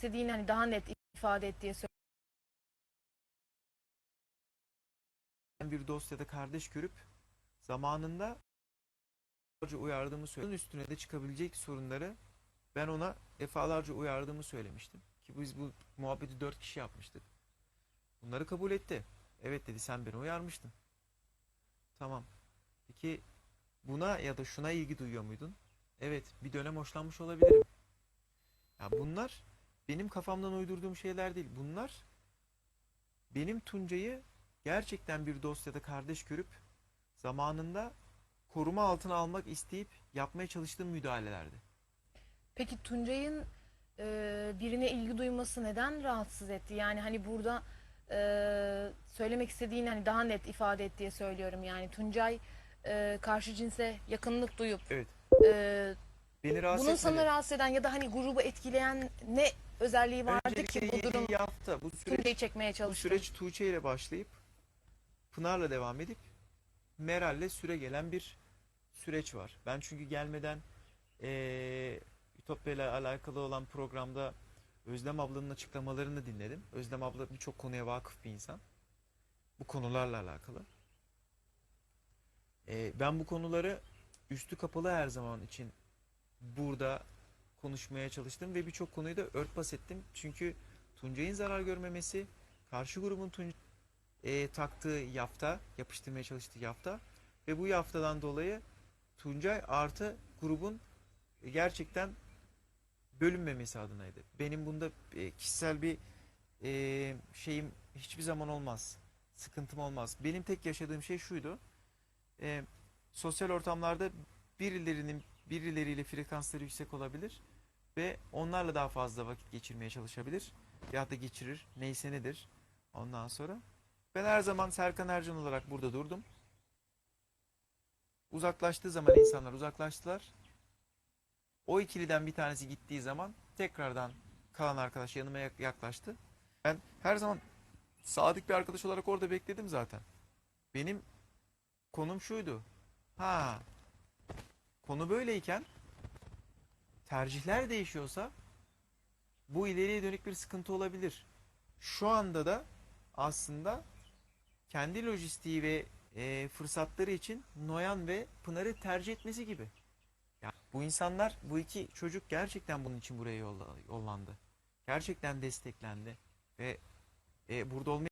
istediğini hani daha net ifade et diye bir dost ya da kardeş görüp zamanında defalarca uyardığımı söyledim. Üstüne de çıkabilecek sorunları ben ona defalarca uyardığımı söylemiştim. Ki biz bu muhabbeti dört kişi yapmıştık. Bunları kabul etti. Evet dedi sen beni uyarmıştın. Tamam. Peki buna ya da şuna ilgi duyuyor muydun? Evet bir dönem hoşlanmış olabilirim. Ya bunlar benim kafamdan uydurduğum şeyler değil. Bunlar benim Tuncay'ı gerçekten bir dost ya da kardeş görüp zamanında koruma altına almak isteyip yapmaya çalıştığım müdahalelerdi. Peki Tuncay'ın e, birine ilgi duyması neden rahatsız etti? Yani hani burada e, söylemek istediğini hani daha net ifade et diye söylüyorum. Yani Tuncay e, karşı cinse yakınlık duyup Evet. e, Beni rahatsız bunun etmedi. sana rahatsız eden ya da hani grubu etkileyen ne özelliği vardı Öncelikle ki bu durum yediği hafta bu süreç, çekmeye bu çalıştı? süreç Tuğçe ile başlayıp Pınar'la devam edip Meral'le süre gelen bir süreç var. Ben çünkü gelmeden eee Ütopya ile alakalı olan programda Özlem ablanın açıklamalarını dinledim. Özlem abla birçok konuya vakıf bir insan. Bu konularla alakalı. Eee, ben bu konuları üstü kapalı her zaman için burada konuşmaya çalıştım ve birçok konuyu da örtbas ettim. Çünkü Tuncay'ın zarar görmemesi, karşı grubun Tun e, taktığı yafta, yapıştırmaya çalıştığı yafta ve bu yaftadan dolayı Tuncay artı grubun gerçekten bölünmemesi adınaydı. Benim bunda e, kişisel bir e, şeyim hiçbir zaman olmaz. Sıkıntım olmaz. Benim tek yaşadığım şey şuydu. E, sosyal ortamlarda birilerinin birileriyle frekansları yüksek olabilir ve onlarla daha fazla vakit geçirmeye çalışabilir. Ya da geçirir. Neyse nedir. Ondan sonra ben her zaman Serkan Ercan olarak burada durdum. Uzaklaştığı zaman insanlar uzaklaştılar. O ikiliden bir tanesi gittiği zaman tekrardan kalan arkadaş yanıma yak- yaklaştı. Ben her zaman sadık bir arkadaş olarak orada bekledim zaten. Benim konum şuydu. Ha. Konu böyleyken tercihler değişiyorsa bu ileriye dönük bir sıkıntı olabilir. Şu anda da aslında kendi lojistiği ve e, fırsatları için Noyan ve Pınar'ı tercih etmesi gibi. Ya bu insanlar, bu iki çocuk gerçekten bunun için buraya yolla- yollandı. Gerçekten desteklendi ve e, burada olmaya